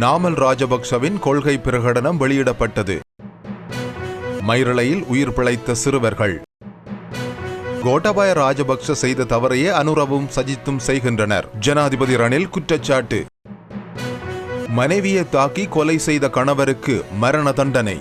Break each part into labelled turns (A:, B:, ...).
A: நாமல் ராஜபக்சவின் கொள்கை பிரகடனம் வெளியிடப்பட்டது. மயிரலையில் உயிர் பிழைத்த சிறுவர்கள். கோட்டபாய ராஜபக்ச செய்த தவறையே அனுரவும் சஜித்தும் செய்கின்றனர். ஜனாதிபதி ரணில் குற்றச்சாட்டு. மனைவியை தாக்கி கொலை செய்த கணவருக்கு மரண தண்டனை.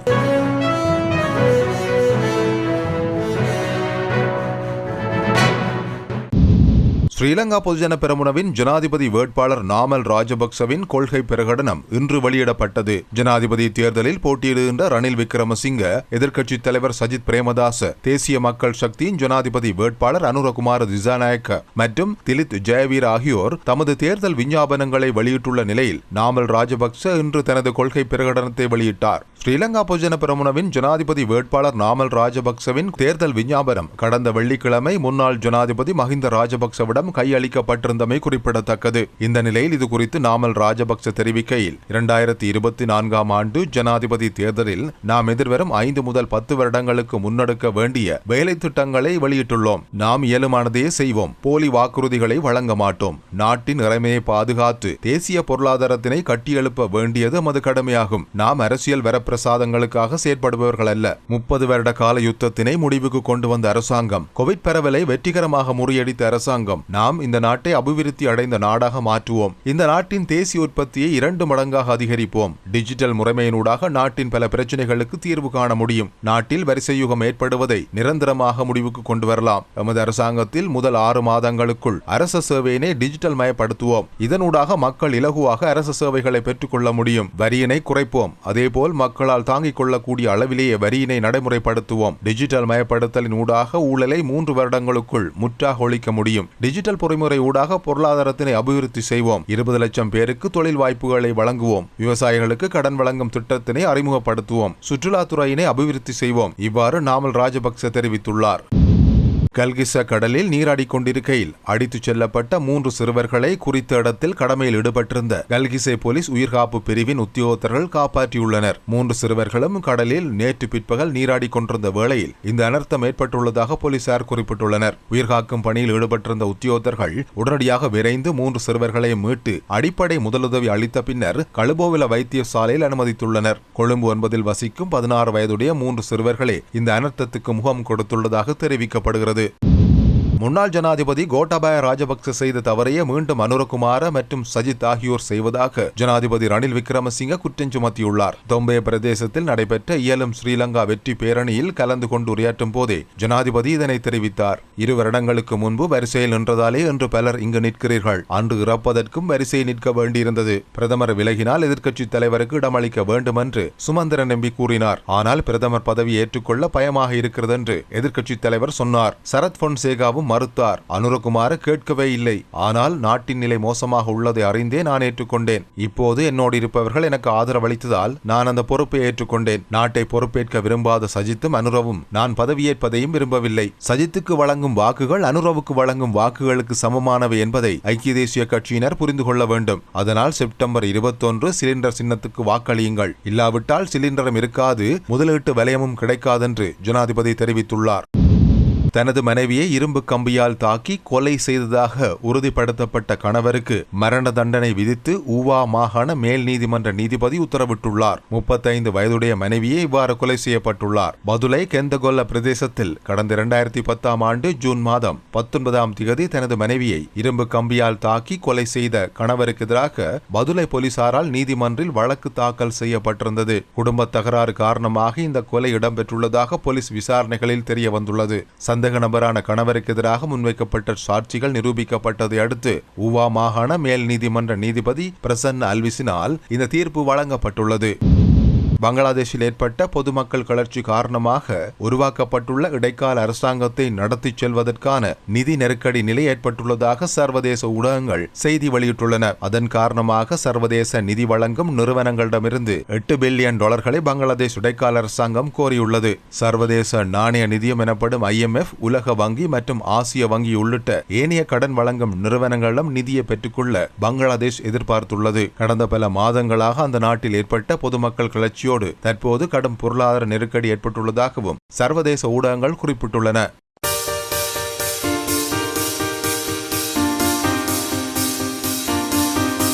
A: ஸ்ரீலங்கா பொதுஜன பெரமுனவின் ஜனாதிபதி வேட்பாளர் நாமல் ராஜபக்சவின் கொள்கை பிரகடனம் இன்று வெளியிடப்பட்டது. ஜனாதிபதி தேர்தலில் போட்டியிடுகின்ற ரணில் விக்ரமசிங்க எதிர்க்கட்சித் தலைவர் சஜித் பிரேமதாச தேசிய மக்கள் சக்தியின் ஜனாதிபதி வேட்பாளர் அனுரகுமார திசாநாயக்க மற்றும் திலித் ஜெயவீர் ஆகியோர் தமது தேர்தல் விஞ்ஞாபனங்களை வெளியிட்டுள்ள நிலையில் நாமல் ராஜபக்ச இன்று தனது கொள்கை பிரகடனத்தை வெளியிட்டார். ஸ்ரீலங்கா பொதுஜன பெரமுனவின் ஜனாதிபதி வேட்பாளர் நாமல் ராஜபக்சவின் தேர்தல் விஞ்ஞாபனம் கடந்த வெள்ளிக்கிழமை முன்னாள் ஜனாதிபதி மஹிந்த ராஜபக்சவிடம் கையளிக்கப்பட்டிருந்தமை குறிப்பிடத்தக்கது. இந்த நிலையில் இது குறித்து நாமல் ராஜபக்ச தெரிவிக்கையில் இரண்டாயிரத்தி இருபத்தி நான்காம் ஆண்டு ஜனாதிபதி தேர்தலில் நாம் எதிர்வரும் ஐந்து முதல் பத்து வருடங்களுக்கு முன்னெடுக்க வேண்டிய வேலை திட்டங்களை வெளியிட்டுள்ளோம். நாம் இயலுமானதையே செய்வோம். போலி வாக்குறுதிகளை வழங்க மாட்டோம். நாட்டின் இறைமையை பாதுகாத்து தேசிய பொருளாதாரத்தினை கட்டியெழுப்ப வேண்டியது நமது கடமையாகும். நாம் அரசியல் வரப்பிரசாதங்களுக்காக செயற்படுபவர்கள் அல்ல. முப்பது வருட கால யுத்தத்தினை முடிவுக்கு கொண்டு வந்த அரசாங்கம் கோவிட் பரவலை வெற்றிகரமாக முறியடித்த அரசாங்கம் நாம் இந்த நாட்டை அபிவிருத்தி அடைந்த நாடாக மாற்றுவோம். இந்த நாட்டின் தேசிய உற்பத்தியை இரண்டு மடங்காக அதிகரிப்போம். டிஜிட்டல் முறைமையினூடாக நாட்டின் பல பிரச்சனைகளுக்கு தீர்வு காண முடியும். நாட்டில் வரிசையுகம் ஏற்படுவதை நிரந்தரமாக முடிவுக்கு கொண்டு வரலாம். எமது அரசாங்கத்தில் முதல் ஆறு மாதங்களுக்குள் அரச சேவையினை டிஜிட்டல் மயப்படுத்துவோம். இதனூடாக மக்கள் இலகுவாக அரச சேவைகளை பெற்றுக்கொள்ள முடியும். வரியினை குறைப்போம். அதேபோல் மக்களால் தாங்கிக் கொள்ளக்கூடிய அளவிலேயே வரியினை நடைமுறைப்படுத்துவோம். டிஜிட்டல் மயப்படுத்தலின் ஊடாக ஊழலை மூன்று வருடங்களுக்குள் முற்றாக ஒழிக்க முடியும். டிஜிட்டல் பொறிமுறை ஊடாக பொருளாதாரத்தினை அபிவிருத்தி செய்வோம். இருபது லட்சம் பேருக்கு தொழில் வாய்ப்புகளை வழங்குவோம். விவசாயிகளுக்கு கடன் வழங்கும் திட்டத்தினை அறிமுகப்படுத்துவோம். சுற்றுலாத்துறையினை அபிவிருத்தி செய்வோம். இவ்வாறு நாமல் ராஜபக்ச தெரிவித்துள்ளார். கல்கிச கடலில் நீராடிக் கொண்டிருக்கையில் அடித்துச் செல்லப்பட்ட மூன்று சிறுவர்களை குறித்த இடத்தில் கடமையில் ஈடுபட்டிருந்த கல்கிசை போலீஸ் உயிர்காப்பு பிரிவின் உத்தியோகத்தர்கள் காப்பாற்றியுள்ளனர். மூன்று சிறுவர்களும் கடலில் நேற்று பிற்பகல் நீராடிக் கொண்டிருந்த வேளையில் இந்த அனர்த்தம் ஏற்பட்டுள்ளதாக போலீசார் குறிப்பிட்டுள்ளனர். உயிர்காக்கும் பணியில் ஈடுபட்டிருந்த உத்தியோகத்தர்கள் உடனடியாக விரைந்து மூன்று சிறுவர்களை மீட்டு அடிப்படை முதலுதவி அளித்த பின்னர் கழுபோவில வைத்தியசாலையில் அனுமதித்துள்ளனர். கொழும்பு ஒன்பதில் வசிக்கும் பதினாறு வயதுடைய மூன்று சிறுவர்களே இந்த அனர்த்தத்துக்கு முகம் கொடுத்துள்ளதாக தெரிவிக்கப்படுகிறது. முன்னாள் ஜனாதிபதி கோட்டாபாய ராஜபக்ச செய்த தவறையே மீண்டும் அனுரகுமார மற்றும் சஜித் ஆகியோர் செய்வதாக ஜனாதிபதி ரணில் விக்ரமசிங்க குற்றம் சுமத்தியுள்ளார். தொம்பே பிரதேசத்தில் நடைபெற்ற இயலும் ஸ்ரீலங்கா வெற்றி பேரணியில் கலந்து கொண்டு உரையாற்றும் போதே ஜனாதிபதி இதனை தெரிவித்தார். இரு வருடங்களுக்கு முன்பு வரிசையில் நின்றதாலே என்று பலர் இங்கு நிற்கிறீர்கள். அன்று இறப்பதற்கும் வரிசையில் நிற்க வேண்டியிருந்தது. பிரதமர் விலகினால் எதிர்க்கட்சி தலைவருக்கு இடமளிக்க வேண்டும் என்று சுமந்திரன் நம்பி கூறினார். ஆனால் பிரதமர் பதவி ஏற்றுக்கொள்ள பயமாக இருக்கிறது என்று எதிர்க்கட்சி தலைவர் சொன்னார். சரத் பொன்சேகாவும் மறுத்தார். அனுரகுமார கேட்கவே இல்லை. ஆனால் நாட்டின் நிலை மோசமாக உள்ளதை அறிந்தே நான் ஏற்றுக்கொண்டேன். இப்போது என்னோடு இருப்பவர்கள் எனக்கு ஆதரவளித்ததால் நான் அந்த பொறுப்பை ஏற்றுக்கொண்டேன். நாட்டை பொறுப்பேற்க விரும்பாத சஜித்தும் அனுரவும் நான் பதவியேற்பதையும் விரும்பவில்லை. சஜித்துக்கு வழங்கும் வாக்குகள் அனுரவுக்கு வழங்கும் வாக்குகளுக்கு சமமானவை என்பதை ஐக்கிய தேசிய கட்சியினர் புரிந்து கொள்ள வேண்டும். அதனால் செப்டம்பர் இருபத்தொன்று சிலிண்டர் சின்னத்துக்கு வாக்களியுங்கள். இல்லாவிட்டால் சிலிண்டரும் இருக்காது முதலீட்டு வலயமும் கிடைக்காதென்று ஜனாதிபதி தெரிவித்துள்ளார். தனது மனைவியை இரும்பு கம்பியால் தாக்கி கொலை செய்ததாக உறுதிப்படுத்தப்பட்ட கணவருக்கு மரண தண்டனை விதித்து ஊவா மாகாண மேல் நீதிமன்ற நீதிபதி உத்தரவிட்டுள்ளார். முப்பத்தைந்து வயதுடைய மனைவியே இவ்வாறு கொலை செய்யப்பட்டுள்ளார். பதுளை கெந்தகொல்ல பிரதேசத்தில் கடந்த இரண்டாயிரத்தி பத்தாம் ஆண்டு ஜூன் மாதம் பத்தொன்பதாம் திகதி தனது மனைவியை இரும்பு கம்பியால் தாக்கி கொலை செய்த கணவருக்கு எதிராக பதுளை போலீசாரால் நீதிமன்றில் வழக்கு தாக்கல் செய்யப்பட்டிருந்தது. குடும்ப தகராறு காரணமாக இந்த கொலை இடம்பெற்றுள்ளதாக போலீஸ் விசாரணைகளில் தெரிய வந்துள்ளது சந்தேக நபரான கணவருக்கு எதிராக முன்வைக்கப்பட்ட சாட்சிகள் நிரூபிக்கப்பட்டதை அடுத்து ஊவா மாகாண மேல் நீதிமன்ற நீதிபதி பிரசன்ன அல்விசினால் இந்த தீர்ப்பு வழங்கப்பட்டுள்ளது. பங்களாதேஷில் ஏற்பட்ட பொதுமக்கள் கிளர்ச்சி காரணமாக உருவாக்கப்பட்டுள்ள இடைக்கால அரசாங்கத்தை நடத்தி செல்வதற்கான நிதி நெருக்கடி நிலை ஏற்பட்டுள்ளதாக சர்வதேச ஊடகங்கள் செய்தி வெளியிட்டுள்ளன. அதன் காரணமாக சர்வதேச நிதி வழங்கும் நிறுவனங்களிடமிருந்து எட்டு பில்லியன் டாலர்களை பங்களாதேஷ் இடைக்கால அரசாங்கம் கோரியுள்ளது. சர்வதேச நாணய நிதியம் எனப்படும் ஐஎம்எஃப் உலக வங்கி மற்றும் ஆசிய வங்கி உள்ளிட்ட ஏனைய கடன் வழங்கும் நிறுவனங்களிடம் நிதியை பெற்றுக்கொள்ள பங்களாதேஷ் எதிர்பார்த்துள்ளது. கடந்த பல மாதங்களாக அந்த நாட்டில் ஏற்பட்ட பொதுமக்கள் வீழ்ச்சியோடு தற்போது கடும் பொருளாதார நெருக்கடி ஏற்பட்டுள்ளதாகவும் சர்வதேச ஊடகங்கள் குறிப்பிட்டுள்ளன.